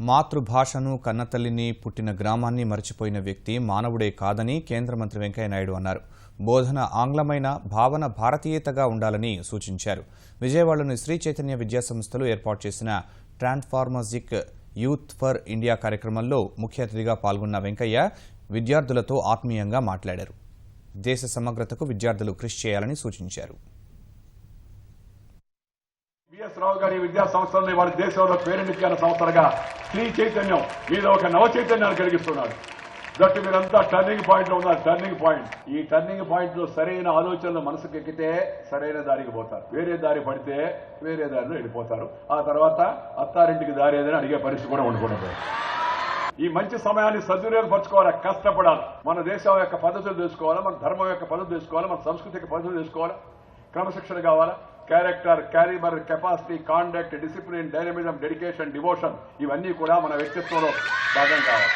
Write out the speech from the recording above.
మాతృభాషను కన్నతల్లిని పుట్టిన గ్రామాన్ని మర్చిపోయిన వ్యక్తి మానవుడే కాదని కేంద్ర మంత్రి వెంకయ్యనాయుడు అన్నారు. బోధన ఆంగ్లమైన భావన భారతీయతగా ఉండాలని సూచించారు. విజయవాడలోని శ్రీ చైతన్య విద్యాసంస్థలు ఏర్పాటు చేసిన ట్రాన్స్ఫార్మజిక్ యూత్ ఫర్ ఇండియా కార్యక్రమంలో ముఖ్య అతిథిగా పాల్గొన్న వెంకయ్య విద్యార్థులతో ఆత్మీయంగా మాట్లాడారు. దేశ సమగ్రతకు విద్యార్థులు కృషి చేయాలని సూచించారు. రావు గారి విద్యా సంస్థలని వారి దేశంలో పేరెందుకైన సంస్థలుగా శ్రీ చైతన్యం మీద ఒక నవ చైతన్యాన్ని కలిగిస్తున్నాడు దట్టు మీరంతా టర్నింగ్ పాయింట్లో ఉన్నారు టర్నింగ్ పాయింట్ ఈ టర్నింగ్ పాయింట్లో సరైన ఆలోచనలు మనసుకు ఎక్కితే సరైన దారికి పోతారు. వేరే దారి పడితే వేరే దారిలో వెళ్ళిపోతారు. ఆ తర్వాత అత్తారింటికి దారి ఏదని అడిగే పరిస్థితి కూడా ఉండకూడదు. ఈ మంచి సమయాన్ని సద్వినియోగపరచుకోవాలి కష్టపడాలి. మన దేశం యొక్క పద్ధతులు తెలుసుకోవాలి? మన ధర్మం యొక్క పద్ధతులు తెలుసుకోవాలి? మన సంస్కృతి యొక్క పద్ధతులు తెలుసుకోవాలి? క్రమశిక్షణ కావాలా? Character calibre capacity conduct discipline dynamism dedication devotion ఇవన్నీ కూడా మన వ్యక్తిత్వంలో భాగం కావాలి.